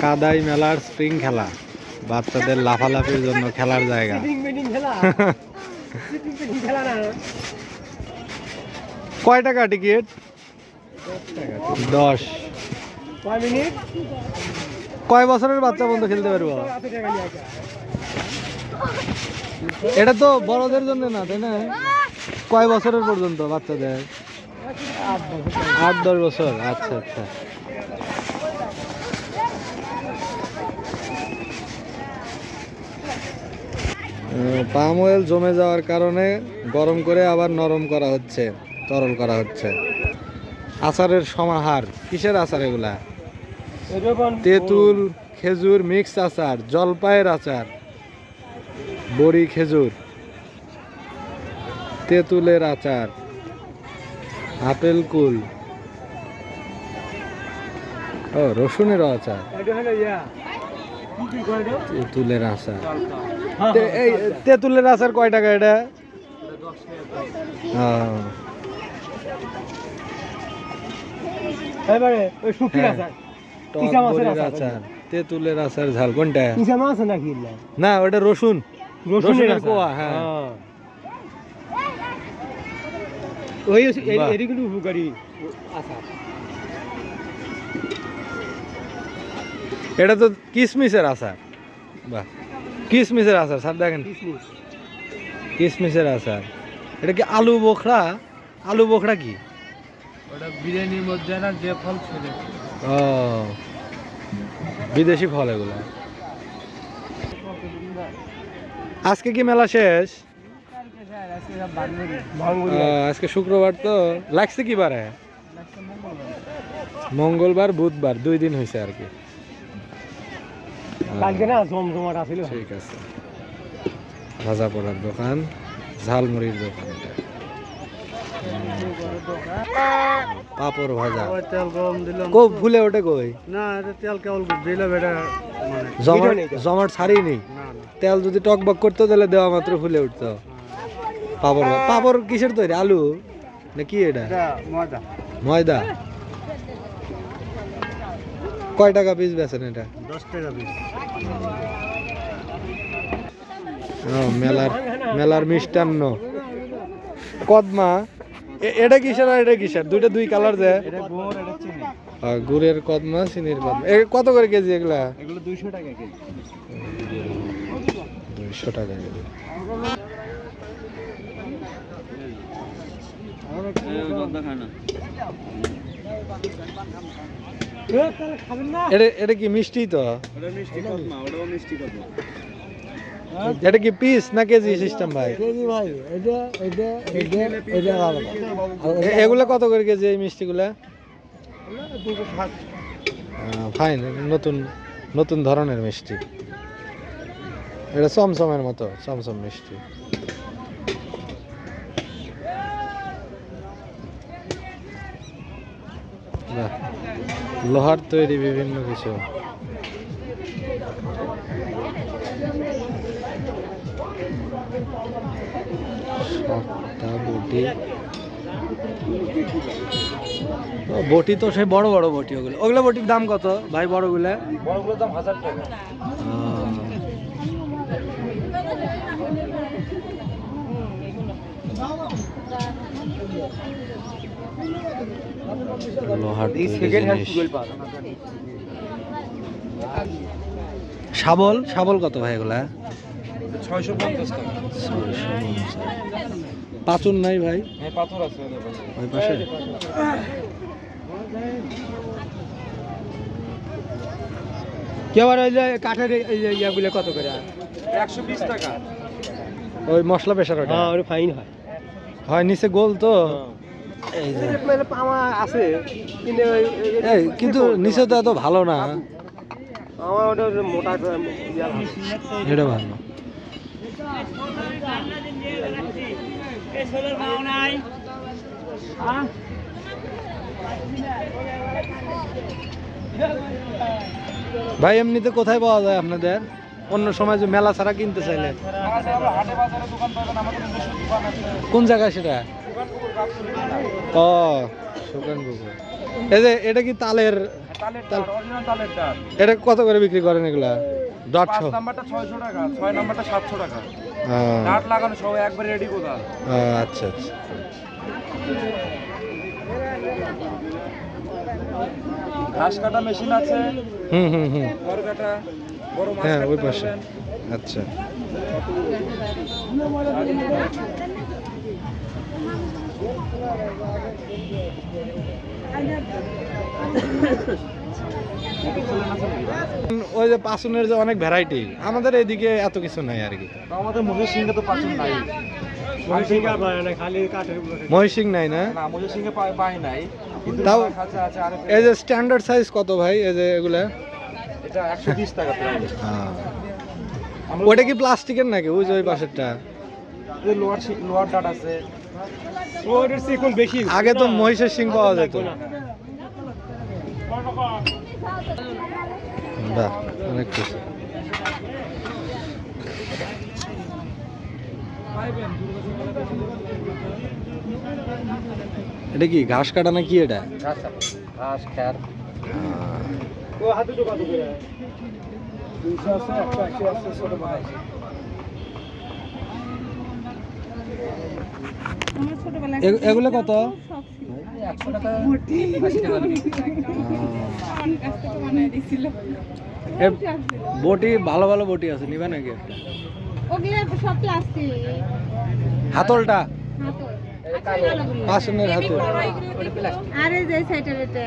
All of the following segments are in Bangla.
কাদাই মেলার স্প্রিং খেলা। বাচ্চাদের লাফালাফির জন্য খেলার জায়গা। কয় টাকা টিকিট দশ। কয় বছরের বাচ্চা বন্ধু খেলতে পারব? এটা তো বড়দের জন্য না তাই না? কয় বছরের পর্যন্ত বাচ্চাদের? আট দশ বছর। আচ্ছা আচ্ছা। পাম অয়েল জমে যাওয়ার কারণে গরম করে আবার নরম করা হচ্ছে, তরল করা হচ্ছে। আচারের সমাহার, কিসের আচার এগুলা? তেঁতুল, খেজুর মিক্স আচার, জলপাইয়ের আচার, বড়ি, খেজুর, তেঁতুলের আচার, আপেল কুল। ও রসুনের আচার। তেঁতুলের আচার। হ্যাঁ তে- এই তেঁতুলের আচার কয় টাকা এটা? এবারে ওই শুকির হ্যাঁ। আচার। আচার। তেঁতুলের আচার ঝাল কোনটা? নাকি না ওটা রসুন। রসুনের রসুনের কোয়া, হ্যাঁ। ওই এদিকে উপকারী আচার। এটা তো কিসমিসের আচার। বাহ কিসমিসের আচার স্যার দেখেন। কিসমিস। কিসমিসের আচার। এটা কি আলু বোখরা? আলু বোখরা কি? ওটা বিরিয়ানির মধ্যে না যে ফল ছিল ও বিদেশি ফল এগুলো। আজকে কি মেলা শেষ? আজকে শুক্রবার তো। লাগছে কি বারে? মঙ্গলবার। বুধবার দুই দিন হয়েছে আর কি। কালকে না? জমজমাট আছিল ঠিক আছে। ভাজা পোড়ার দোকান ঝালমুড়ির দোকান এটা। পাপড় ভাজা। তেল গরম দিলাম কো ভুলে ওঠে কই? না এটা তেল কেবল দিলাম এটা মানে জমাট জমাট ছাড়িয়ে নেই। তেল যদি টকবক করতো তাহলে দেওয়া মাত্র ফুলে উঠতো। পাপড় পাপড় কিসের তৈরি? আলু? না কি এটা ময়দা। ময়দা? কয় টাকা পিস বেছেন এটা? দশ টাকা পিস মেলার মেলার মিষ্টান্ন। কদমা এ- এটা কিসের আর এটা কিসের? দুইটা দুই কালার যে। এটা গুড় এটা চিনি। আর গুড়ের কদমা চিনির কদমা। কত করে কেজি এগুলা? এগুলো দুইশো টাকা কেজি। দুইশো টাকা কেজি। না। এটা এটা কি মিষ্টি তো? এটা কি পিস না কেজি সিস্টেম ভাই? এগুলা কত করে কেজি এই মিষ্টিগুলা? ফাইন নতুন নতুন ধরনের মিষ্টি। এটা চমচমের মতো চমচম মিষ্টি। বাহ, লোহার তৈরি বিভিন্ন কিছু। বটি। বটি তো সেই বড় বড় বটি ওগুলো। ওগুলো বটির দাম কত? ভাই বড়গুলা? বড়গুলোর দাম হাজার টাকা। লোহার শাবল? শাবল কত ভাই এগুলা? ছয়শো পঞ্চাশ টাকা। পাচন নাই ভাই? হ্যাঁ পাথর আছে ওই পাশে? কেবার ওই যে কাঠের ইয়াগুলো কত করে? একশো বিশ টাকা। ওই মশলা পেশার ওটা? হ্যাঁ ওটা ফাইন হয়। হয় নিচে গোল তো। আছে কিন্তু নিচে তো এত ভালো না। আমার ওটা মোটা। এটা ভালো। ভাই এমনিতে কোথায় পাওয়া যায় আপনাদের? অন্য সময় যে মেলা ছাড়া কিনতে চাইলে। কোন জায়গায় সেটা? ও সুকান পুকুর এই যে এটা কি তালের এটা কত করে বিক্রি করেন এগুলা? ডট নাম্বারটা ছয়শো টাকা ছয় নাম্বারটা সাতশো টাকা। আহ, লাগানো সব একবার রেডি কোথা আচ্ছা আচ্ছা। ঘাস কাটা মেশিন আছে। হুম হুম হুম। খড় কাটা। হ্যাঁ ওই পাশে। আচ্ছা। ওই যে পাসুনের যে অনেক ভ্যারাইটি আমাদের এদিকে এত কিছু নাই আর কি। আমাদের মহিষ সিংহে তো পাচন নাই। খালি কাঠের মহিষিং নাই না? না মহিষ সিংহে পাই নাই। তাও- এই যে স্ট্যান্ডার্ড সাইজ কত ভাই এই যে এগুলা? এটা একশো বিশ টাকা প্রাইস ওটা কি প্লাস্টিকের নাকি? ওই যে ওই পাশেরটা। লোয়ার লোয়ার ডাট আছে। ওটার চেয়ে এখন বেশি। আগে তো মহিষের শিং পাওয়া যেত। বাহ অনেক কিছু এটা কি ঘাস কাটা না কি এটা? ঘাস খ্যার। ও হাতে তো কত? করে দুইশো আছে একশো আশি আছে ছোট এগুলো কত বটি ভালো ভালো বটি আছে নিবে নাকি একটা? হাতলটা? হাতল। হাতল আরে যে সাইডের এটা।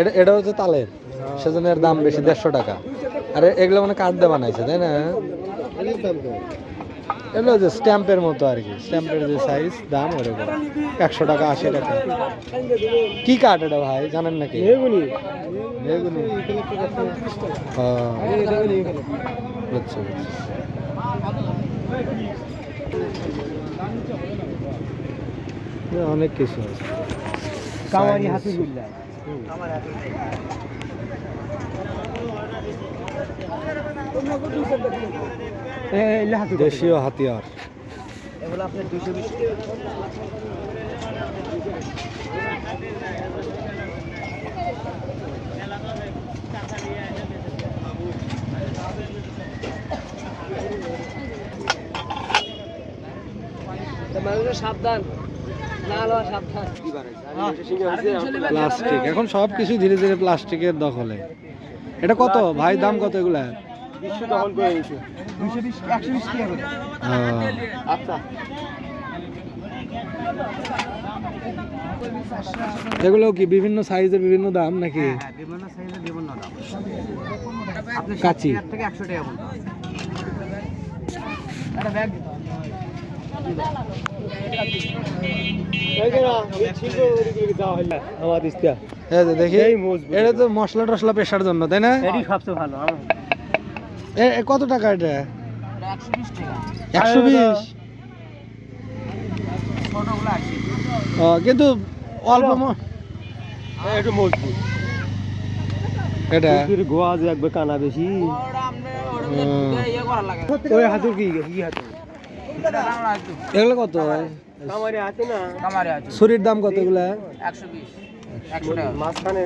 এটা এটা হচ্ছে তালের। সেজন্য এর দাম বেশি দেড়শো টাকা। আর এগুলো মানে কাঠ দিয়ে বানাইছে তাই না? এগুলো যে স্ট্যাম্পের মতো আর কি। স্ট্যাম্পের যে সাইজ দাম ওরকম। একশো টাকা আশি টাকা। কি কাঠ এটা ভাই জানেন নাকি। বুঝছি, বুঝছি। এ অনেক কিছু আছে। কামারি Chinese- হাতে গুল্লা এই হাতে দেশীয় হাতিয়ার। এগুলো আপনার দুশো বিশ সাবধান না লওয়া সাবধান। প্লাস্টিক। এখন সব কিছু ধীরে ধীরে প্লাস্টিকের দখলে। এটা কত? ভাই দাম কত এগুলা? আচ্ছা। এগুলো কি বিভিন্ন সাইজের বিভিন্ন দাম নাকি? হ্যাঁ বিভিন্ন সাইজের বিভিন্ন দাম। আপনি কাঁচি। থেকে একশো টাকা বলতে ব্যাগ। দেখি এটা তো মশলা টসলা পেশার জন্য তাই না? সবচেয়ে ভালো আমার এ এ কত টাকা এটা? একশো বিশ? টাকা একশো বিশ ছোটগুলো আছে কিন্তু অল্প একটু মজবুত। এটা? গোয়া যে একবার কানা বেশি। ওই হাতুর কি হাতুর এগুলো কত কামারে হাতে না? কামারে আছে। ছুরির দাম কত এগুলা? একশো বিশ একশো টাকা। মাঝখানে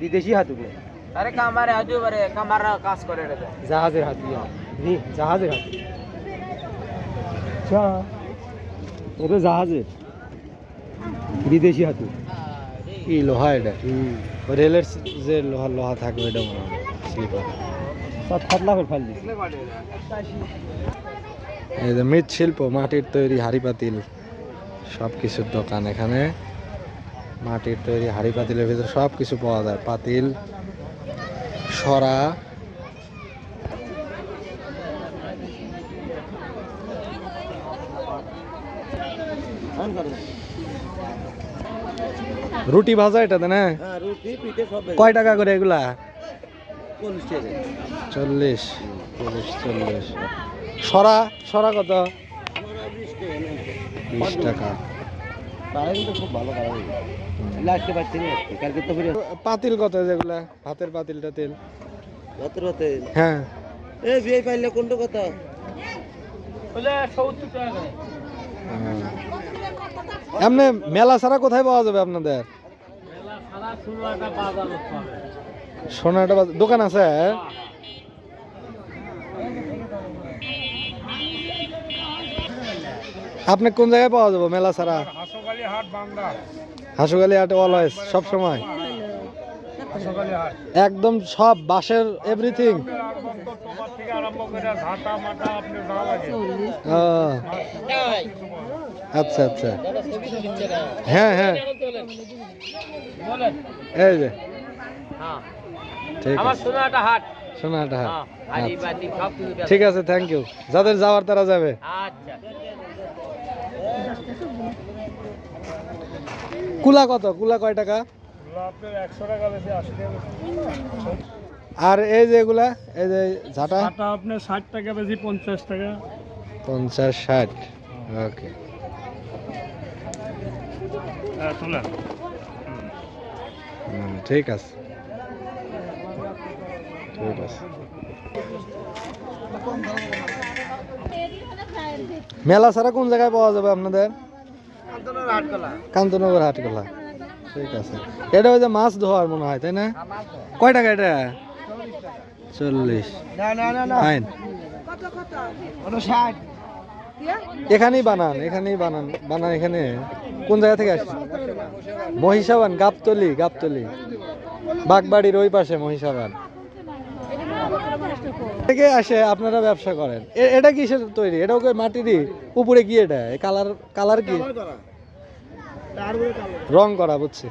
বিদেশি হাতুর না? আরে কামারে আছে বারে কামাররা কাজ করে এটা জাহাজের হাতিয়া নি জাহাজের হাতি আচ্ছা এটা জাহাজের। বিদেশি হাতুর ই লোহা এটা। রেলের যে লোহা লোহা থাকবে এটা মনে হয় স্লিপার এই যে মৃৎশিল্প মাটির তৈরি হাড়ি পাতিল সব কিছুর দোকান এখানে। মাটির তৈরি হাড়ি পাতিলের ভিতরে সব কিছু পাওয়া যায়। পাতিল সরা। রুটি ভাজা এটা না হ্যাঁ? কয় টাকা করে এগুলা? চল্লিশ চল্লিশ চল্লিশ। সরা সরা কত? বিশ টাকা। পাতিল কত যেগুলা? ভাতের পাতিল টাতিল রাতে হ্যাঁ। এ বিয়ে পাইলে কোনটা কথা? এমনি মেলা ছাড়া কোথায় পাওয়া যাবে আপনাদের? সোনাটা বাজার দোকান আছে? আপনি কোন জায়গায় পাওয়া যাবে মেলা ছাড়া? হাসোকালি হাট হাসুগালি হাটে অলওয়েজ সব সময়? একদম সব বাসের এভরিথিং আচ্ছা আচ্ছা। হ্যাঁ হ্যাঁ। এই যে। ঠিক আছে। সোনাটা হাট। সোনাহাটা হাট। হাড়ি আচ্ছা। ঠিক আছে থ্যাংক ইউ যাদের যাওয়ার তারা যাবে। আচ্ছা। কুলা কত? কুলা কয় টাকা? আর এই যে এগুলা এই যে ঝাঁটা? আপনার ষাট টাকা বেশি পঞ্চাশ টাকা। পঞ্চাশ ষাট। ওকে। হ্যাঁ ঠিক আছে। মেলা ছাড়া কোন জায়গায় পাওয়া যাবে আপনাদের? কান্তনগর হাটকলা। ঠিক আছে। এটা ওই যে মাছ ধোয়ার মনে হয়, তাই না? কয় টাকা এটা? চল্লিশ। এখানেই বানান এখানেই বানান বানান এখানে। কোন জায়গা থেকে আসছে মহিষাবান, গাবতলি গাবতলি। বাগবাড়ির ওই পাশে মহিষাবান। থেকে আসে আপনারা ব্যবসা করেন। এটা কিসের তৈরি? এটাও মাটি মাটিরই উপরে কি এটা কালার কালার কি? রং করা বুঝছি।